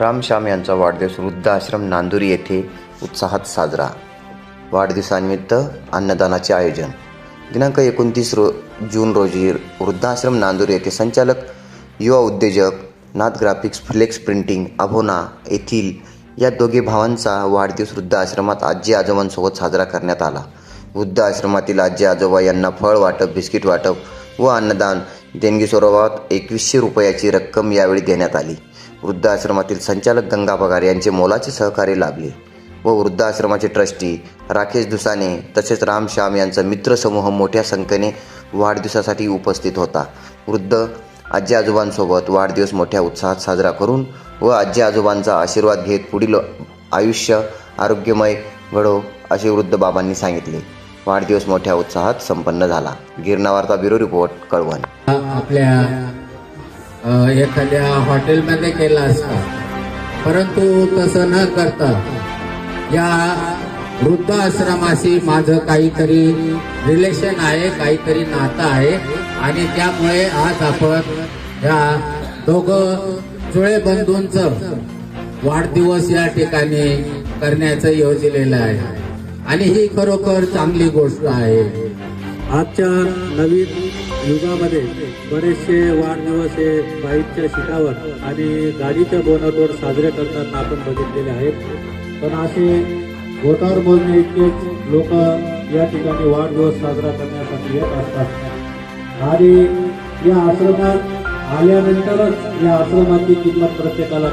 रामश्याम यांचा वाढदिवस वृद्धाश्रम नांदुरी येथे उत्साहात साजरा. वाढदिवसानिमित्त अन्नदानाचे आयोजन. दिनांक एकोणतीस रो जून रोजी वृद्धाश्रम नांदुरी येथे संचालक युवा उद्योजक Nath graphics flex printing Abhona येथील या दोघे भावांचा वाढदिवस वृद्धाश्रमात आजी आजोबांसोबत साजरा करण्यात आला. वृद्ध आश्रमातील आजी आजोबा यांना फळ वाटप बिस्किट वाटप व अन्नदान देणगी स्वरूपात एकवीसशे रुपयाची रक्कम यावेळी देण्यात आली. वृद्धाश्रमातील संचालक गंगा पगार यांचे मोलाचे सहकार्य लाभले व वृद्धाश्रमाचे ट्रस्टी राकेश दुसाने तसेच राम श्याम यांचा मित्रसमूह मोठ्या संख्येने वाढदिवसासाठी उपस्थित होता. वृद्ध आजी आजोबांसोबत वाढदिवस मोठ्या उत्साहात साजरा करून व आजी आजोबांचा आशीर्वाद घेत पुढील आयुष्य आरोग्यमय घडो असे वृद्ध बाबांनी सांगितले. वाढदिवस मोठ्या उत्साहात संपन्न झाला. Girnavarta bureau report Kalwan. आपल्या एखाद्या हॉटेलमध्ये केला असता. परंतु तसं न करता या वृद्ध आश्रमाशी माझं काहीतरी रिलेशन आहे काहीतरी नातं आहे. आणि त्यामुळे आज आपण या दोघं जुळे बंधूंचं वाढदिवस या ठिकाणी करण्याचं योजलेलं आहे. आणि ही खरोखर चांगली गोष्ट आहे. आजच्या नवीन युगामध्ये बरेचसे वाढदिवस हे बाईकच्या शिखावर आणि गाडीच्या बोनटवर साजरे करताना आपण बघितलेले आहेत. पण असे बोटावर बोलणे इतकेच लोक या ठिकाणी वाढदिवस साजरा करण्यासाठी येत असतात. आणि या आश्रमात आल्यानंतरच या आश्रमाची किंमत प्रत्येकाला